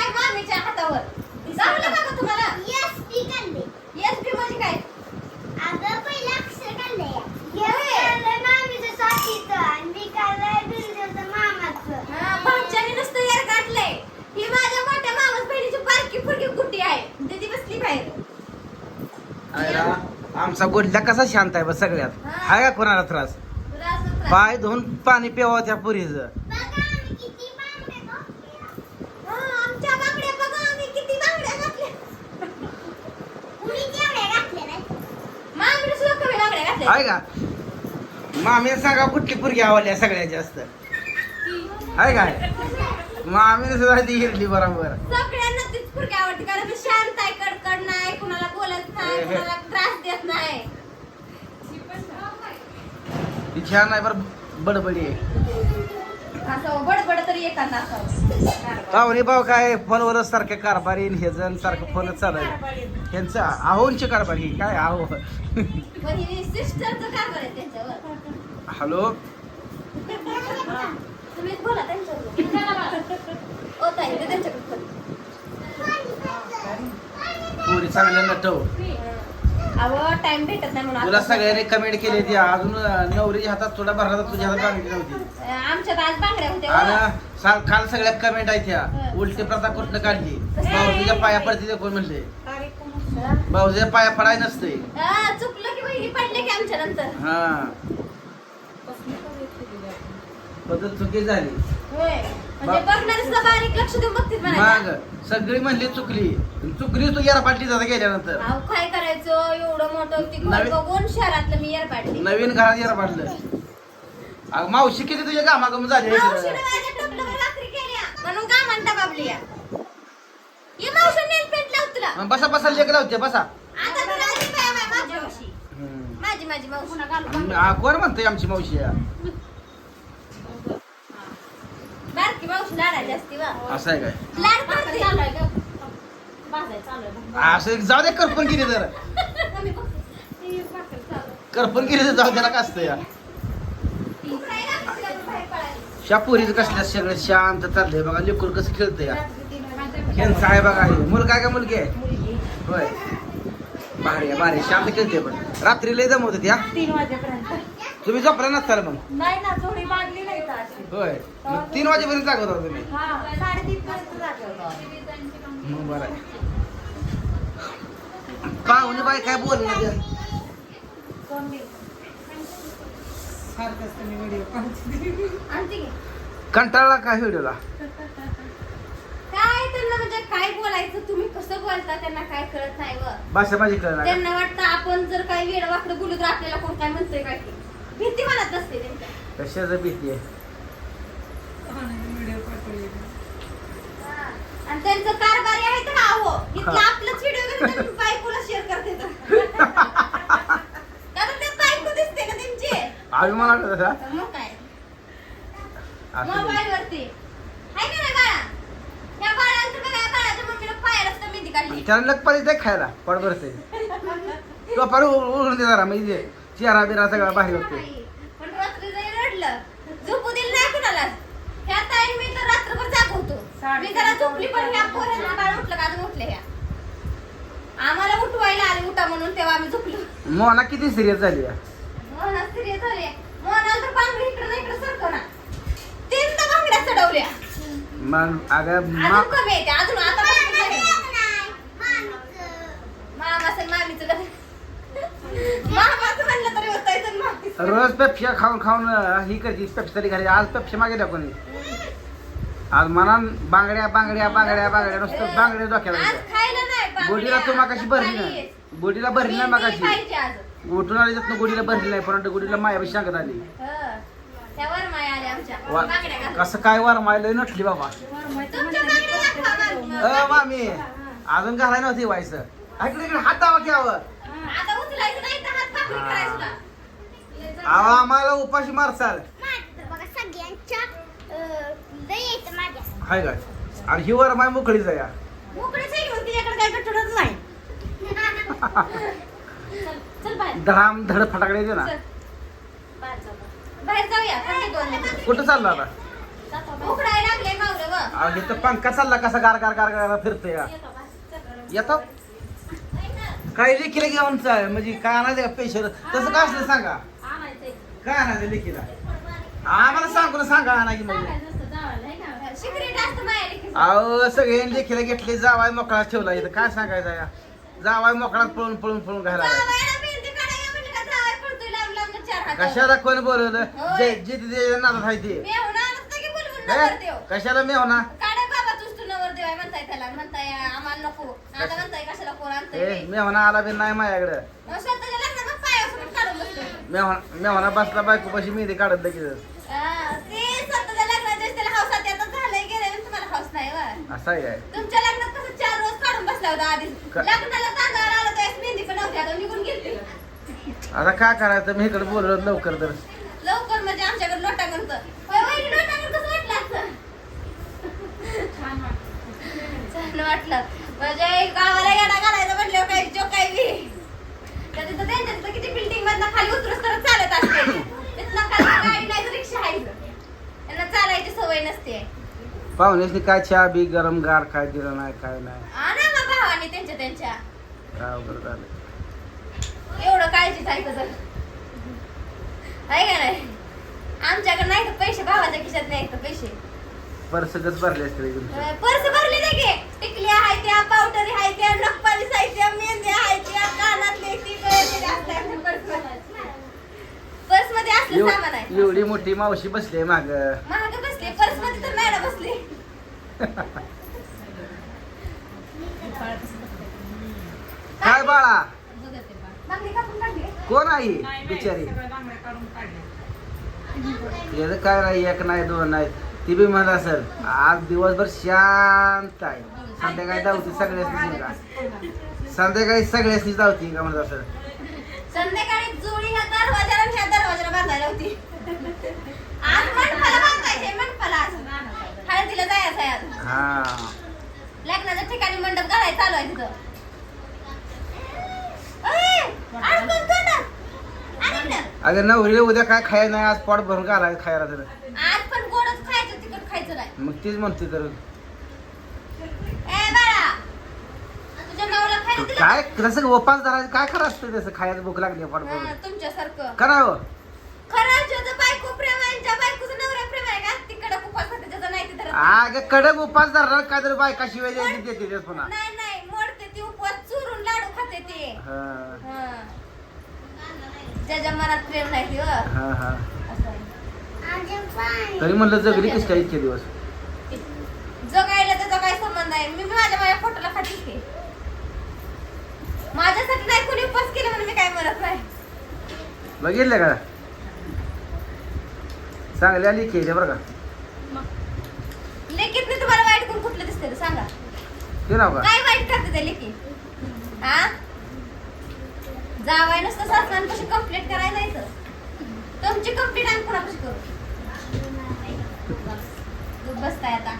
काय मामीच्या हातावर? जमलं का गं तुम्हाला. यस ती काढले एस पी म्हणजे काय? अगं पहिलं अक्षर काढले होय. यस काढलं मामीचं साथीचं आणि बी काढलंय बिंदूचं मामाचं. हा, भाच्याने नुसतं यार गाठलंय ही माझ्या मोठ्या मामास बहिणीची बारकी फुडकी कुटी आहे? ते ती बसली बाहेर. आयला आमचा गोडला कसा शांत आहे बा सगळ्यात. हाय का कोणाला त्रास? तुला असं त्रास- पाय धुवून पाणी प्यावं त्या पुरीचं बघा आम्ही किती बांगड्या घातल्या. हा, आमच्या बांगड्या बघा आम्ही किती बांगड्या घातल्या कुणी तेवढ्या घातल्या नाही मामीने सुद्धा कमी बांगड्या घातल्या आहे का? मामीने सांगा कुठली पुरगी आवडली सगळ्यात जास्त. आहे काय? मामीने सुद्धा ती हिरली बरोबर. सगळ्यांना तीच फुडकी आवडते कारण मी शांत आहे कडकड नाही कुणाला बोलत नाही. कुणाला त्रास देत नाही. ती छान आहे बरं बडबडी आहे. असं बडबड तरी एखादा असावं पाहुणे भाऊ काय फोनवरच सारखे कारभारी हे जण सारखं फोनच चालू आहे त्यांचं आहोंची कारभारी काय आहो? पण ही सिस्टरचं कारभार आहे त्यांच्यावर. हॅलो? तुम्हीच बोला त्यांच्यावर. ओ ताई ते त्यांच्याकडे बोला. पुरी चांगल्या नटव. अहो टाइम भेटत नाही म्हणून तुला सगळ्यांनी कमेंट केली ती. अजून नवरीच्या हातात थोडा भरला तुझ्या हातात मागितली नव्हती आमच्यात आज बांगड्या होत्या हो. आणि काल सगळ्या कमेंट आहेत त्या. उलटी प्रथा कुठनं काढली? भाऊजीच्या पाया पडते ते कोण म्हणले? भाऊजीच्या पाया पडाय नसते. हा, चुकलं की बहिणी पडले की आमच्या नंतर. हा. पद्धत चुकी झाली. होय. म्हणजे बघणारे सुद्धा बारीक लक्ष देऊन बघतील मग म्हणायचं. सगळी म्हणली चुकली. चुकली तू यार पाटली जाता गेल्यानंतर. अहो काय करायचं? एवढं मोठं नवीन- बघून शहरातलं मी पाडली नवीन घरात यार पाडलं अगं मावशी किती तुझ्या कामाकम झाली मावशीने माझ्या टोपल्यावर रात्री केल्या. म्हणून का म्हणता बाबलीया ये मावशी नेल पेंट लाव तुला. मग बसा बसा लेक लावते बसा. आता तुला आली बाया बाया माझी मावशी हम्म. माझी माझी मावशी. आणि आ, कोण म्हणतोय आमची मावशी? बारकी मावशी लाडाची असती वा असं आहे काय? लाड करते असं एक जाऊ दे करपण तर करपण तर जाऊ त्याला का असतं या. पोरीचं कसल्या सगळं शांत चाललंय बघा लेकूर कसं खेळतंय या. खेळचं आहे बघा हे मुलगा आहे का मुलगी आहे? होय. भारी आहे भारी आहे. शांत खेळते पण. रात्री लय दमवत होती हा तीन वाजेपर्यंत. तुम्ही झोपला नसताल मग. नाही ना जोडी बांधली नाही का अशी. होय. मग तीन वाजेपर्यंत जागत होता तुम्ही? हा साडेतीन पर्यंत जागे होतो. मग बरं आहे. पाहुणे बाई काय बोलणार ते? कोण नाही. सारखंच तुम्ही व्हिडिओ आणते की. कंटाळला का व्हिडिओला? काय त्यांना म्हणजे काय बोलायचं तुम्ही कसं बोलता त्यांना काय कळत नाही व. भाषा माझी कळणार त्यांना वाटतं आपण जर काही वेळ वाकडं बोलू तर आपल्याला कोण काय म्हणतोय काय ते. भीती नसते त्यांच्या कशाचं भीती आहे हा. आणि त्यांचं कारभारी आहे तर आहो इथलं हा. आपलंच व्हिडिओ बायकोला शेअर करते तर कारण ते बायको दिसते ना त्यांची अभिमान वाटत होता मग काय असू दे. मोबाईल वरती आहे का नाही बाळा या बाळाचं बघा या बाळाच्या मम्मीला पायालाच तर मेहंदी काढली त्याला लग पाहिजे खायला पड भरते तो पार उघडून दे जरा म्हणजे चेहरा बिरा सगळा बाहेर होते. पण रात्री रडलं. झोपू दिलं नाही कुणाला. ह्या ताई मी तर रात्रभर जागवतो मी जरा झोपली पण ह्या पोरांना बाळ उठलं का अजून उठले ह्या? आम्हाला उठवायला आले उठा म्हणून तेव्हा आम्ही झोपलो. मोना किती सिरियस झाली. मोहना सिरियस झाले मोहनाला तर बांगडी इकडे ना इकडे सरकव ना. तीनदा बांगड्या चढवल्या. मग अगं अजून मा कमी येते अजून आता आहे. मामीचं. आणि मामीचं लग्न. मामाचं म्हणलं तरी होतं तर मामीचं रोज पेप्सिया खाऊन खाऊन ही करते पेप्सी तरी घाली आज पेप्सी मागे कोणी? आज म्हणा बांगड्या बांगड्या बांगड्या बांगड्या नुसतं बांगड्या डोक्याला. गोडीला तू मागाशी भरली नाही. गोडीला भरली नाही मागाशी. उठून आली जात गोडीला भरली नाही परंतु गोडीला मायापाशी सांगत आली. हं. माया. कसं काय वार मायला नटली बाबा. अ मामी अजून घालाय नव्हती व्हायचं इकडे हात दावा घ्यावं अहो आम्हाला उपाशी मारसाल. माझं तर बघा सगळ्यांच्या अं, लय येतं माझ्या हाय काय आणि ही वर माय मोकळीच आहे या. मोकळीच आहे मग तिच्याकडे काय कटोरच नाही. चल चल बाहेर. धडाम धड फटाकडे येते ना. बाहेर जाऊया. कुठं चाललं आता? अहो इथं पंखा चालला कसा गार गार गार गार फिरतोय या. येतो. काय लेखीला घेऊन चाल. म्हणजे काय आणायचं का? पेशर तसं काय असलं सांगा. काय आणायचं लेखीला आम्हाला सांगू ना सांगा आणा की है लेकीचं. अहो सगळे लेखीला घेतले जावाय मोकळा ठेवला इथं काय सांगायचं या जावाय मोकळात पळून पळून पळून का हातावर. कशाला कोण बोलवलं. जे जे तिथे नादात आहे ते की हे? कशाला मी होणार? मी होणार आला बी नाही माझ्याकडं मग स्वतःच्या लग्नात पायावरून काढून बसतोय मी होणार मी होणार बसला बायको पाशी मेहंदी काढत लगेच. ते स्वतःच्या त्याला ते आता झालंय तुम्हाला हौस नाही वा असं आहे काय? तुमच्या लग्नात कसं चार रोज काढून बसला होता आधी का- लग्नाला तांदळाला आलं त्यावेळेस मेहंदी पण नव्हती आता निघून गेली आता काय करायचं? मी इकडे बोलवलं लवकर तर. लवकर म्हणजे आमच्याकडे लोटांगणचं होय, वहिनी, लोटांगण कसं वाटलं? छान वाटलं. म्हणजे गावाला घालायचं म्हटल्यावर काही जो काही बी तर तिथं त्यांच्या तिथं किती बिल्डिंग मधनं खाली उतरूस तर चालत असते. तिथनं खाली गाडी नाही तर रिक्षा आहे त्यांना चालायची सवय नसते. पाहुण्यासनी काय चहा बी गरम गार काय दिलं नाही काय नाही. आणा मग भावाने त्यांच्या त्यांच्या. काय झालं. एवढं काळजीच आहे तर आहे का नाही? आमच्याकडे नाही तर पैसे भावाच्या खिशात नाही तर पैसे. परसकच भरले असते तुमचं. पर्स भरले नाही की. टिकल्या आहे त्या पावडरी आहे त्या नखपालीस आहे त्या मेहंद्या आहे त्या कानातले ती गळ्यातले असतात पर्समध्ये. असलं सामान आहे. एव- एवढी मोठी मावशी बसली माग. महाग बसले पर्समध्ये तर मॅडम बसले. काय बाळा. बांगडी कापून काढली कोण आई? बिचारी. काय नाही एक नाही दोन नाही. ती बी म्हणत असेल आज दिवसभर शांत आहे. संध्याकाळी धावती सगळ्यासनी का संध्याकाळी सगळ्यासनी धावती का म्हणत असेल. संध्याकाळी जोडी ह्या दरवाजाला आणि ह्या दरवाजाला बांधायला होती. आज मंडपाला बांधायचे मंडपाला आज. हळदीला जायचं आहे आज. हा. लग्नाच्या ठिकाणी मंडप घालायला चालू आहे तिथं. अय, अडकून तोंडात. अरे ना. अगं नवरीला उद्या काय खायला नाही आज पोट भरून घालाय खायला तर आज पण गोडच खायचं तिखट खायचं नाही मग तीच म्हणते तर. ए बाळा! तुझ्या नवरा खायला दिलं काय? कसं उपास धरायचं? काय खरं असतं त्याचं खायचं भूक लागली हा, भरून तुमच्यासारखं. करावं. अगं कडक उपास धरणार काय तर बायका शिवाय द्यायची देते तेच पुन्हा. नाही नाही मोडते ती उपवास चुरून लाडू खाते ते. हा. हा. ज्याच्या मनात प्रेम नाही ती हो. हा हा. तरी म्हणलं जगली कशी काय इतके दिवस? नाही मी माझ्या माझ्या फोटोला खातील की माझ्यासाठी नाही कोणी उपवास केला म्हणून मी काय म्हणत नाही. बघितलं का? चांगली आली केली बरं का? लेकीत मी तुम्हाला वाईट करून कुठलं दिसते ते सांगा. काय वाईट करते ते लेकी? हा? जावाय नुसतं सासऱ्यांपाशी कंप्लेंट करायला नाही तर तुमची कंप्लेंट आम्ही कुणापाशी करू? दूध बसताय आता.